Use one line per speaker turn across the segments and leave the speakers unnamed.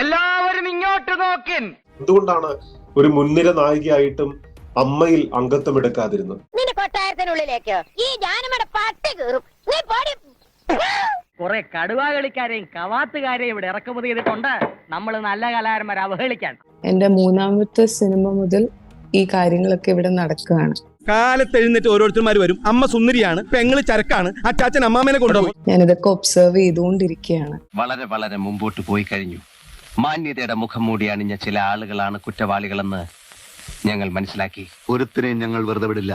എല്ലാവരും ഇങ്ങോട്ട് നോക്കിൻ.
എന്തുകൊണ്ടാണ് ഒരു മുൻനിര നായികയായിട്ടും അമ്മയിൽ അംഗത്വം എടുക്കാതിരുന്നത്?
നിന്റെ കൊട്ടാരത്തിനുള്ളിലേക്ക് ഈ പട്ടി കീറും. നീ പോടി.
കുറെ കടുവാ കളിക്കാരെയും കവാത്തുകാരെയും ഇവിടെ ഇറക്കുമതി ചെയ്തിട്ടുണ്ട്. നമ്മൾ നല്ല കലാകാരന്മാരെ അവഹേളിക്കാൻ.
എന്റെ മൂന്നാമത്തെ സിനിമ മുതൽ ഈ കാര്യങ്ങളൊക്കെ ഇവിടെ നടക്കുകയാണ്.
കാലത്തെഴുന്നേറ്റ് ഓരോരുത്തർമാര് ഓരോരുത്തർമാർ വരും. അമ്മ സുന്ദരിയാണ് പെങ്ങൾ ചരക്കാണ് അച്ചാച്ചൻ അമ്മാമേനെ കൊണ്ടുപോകും
ഞാനിതൊക്കെ ഒബ്സർവ് ചെയ്തുകൊണ്ടിരിക്കുകയാണ്.
വളരെ വളരെ മുമ്പോട്ട് പോയി കഴിഞ്ഞു. മാന്യതയുടെ മുഖം മൂടി അണിഞ്ഞ ചില ആളുകളാണ് കുറ്റവാളികളെന്ന് ഞങ്ങൾ മനസ്സിലാക്കി.
ഒരുത്തിനെയും ഞങ്ങൾ വെറുതെ വിടില്ല.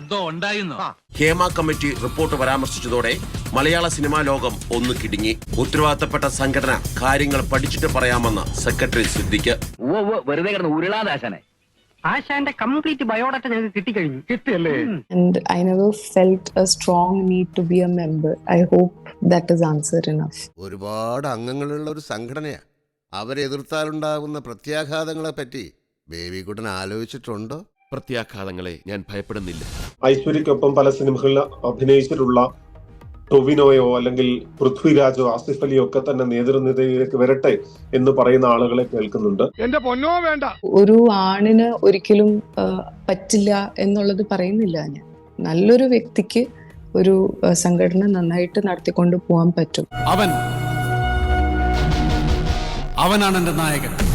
എന്തോ ഉണ്ടായിരുന്നു.
ഹേമ കമ്മിറ്റി റിപ്പോർട്ട് പരാമർശിച്ചതോടെ മലയാള സിനിമാ ലോകം ഒന്ന് കിടുങ്ങി. ഉത്തരവാദിത്തപ്പെട്ട സംഘടന കാര്യങ്ങൾ പഠിച്ചിട്ട് പറയാമെന്ന് സെക്രട്ടറി സിദ്ദിഖ്.
വെറുതെ കിടന്ന് ഉരുളാദാശനെ
ആശാന്റെ കംപ്ലീറ്റ് ബയോഡാറ്റ ഞങ്ങൾക്ക് കിട്ടിക്കഴിഞ്ഞു. കിട്ടിയല്ലേ?
And I never felt a strong need to be a member I hope that is answer enough
ഒരുപാട് അംഗങ്ങളുള്ള ഒരു സംഘടനയാ. അവരെതിർത്താലുണ്ടാകുന്ന പ്രത്യാഘാതങ്ങളെ പറ്റി ബേബിക്കുട്ടൻ ആലോചിച്ചിട്ടുണ്ടോ?
പ്രത്യാഘാതങ്ങളെ ഞാൻ ഭയപ്പെടുന്നില്ല.
ഐശ്വര്യക്കൊപ്പം പല സിനിമകളിൽ അഭിനയിച്ചിട്ടുള്ള ടൊവിനോയോ അല്ലെങ്കിൽ പൃഥ്വിരാജോ ആസിഫ് അലിയോ ഒക്കെ തന്നെ നേതൃനിരയിലേക്ക് വരട്ടെ എന്ന് പറയുന്ന ആളുകളെ കേൾക്കുന്നുണ്ട്.
എന്റെ പൊന്നോ വേണ്ട.
ഒരു ആണിന് ഒരിക്കലും പറ്റില്ല എന്നുള്ളത് പറയുന്നില്ല ഞാൻ. നല്ലൊരു വ്യക്തിക്ക് ഒരു സംഘടന നന്നായിട്ട് നടത്തിക്കൊണ്ട് പോകാൻ പറ്റും.
അവൻ അവനാണ് എന്റെ നായകൻ.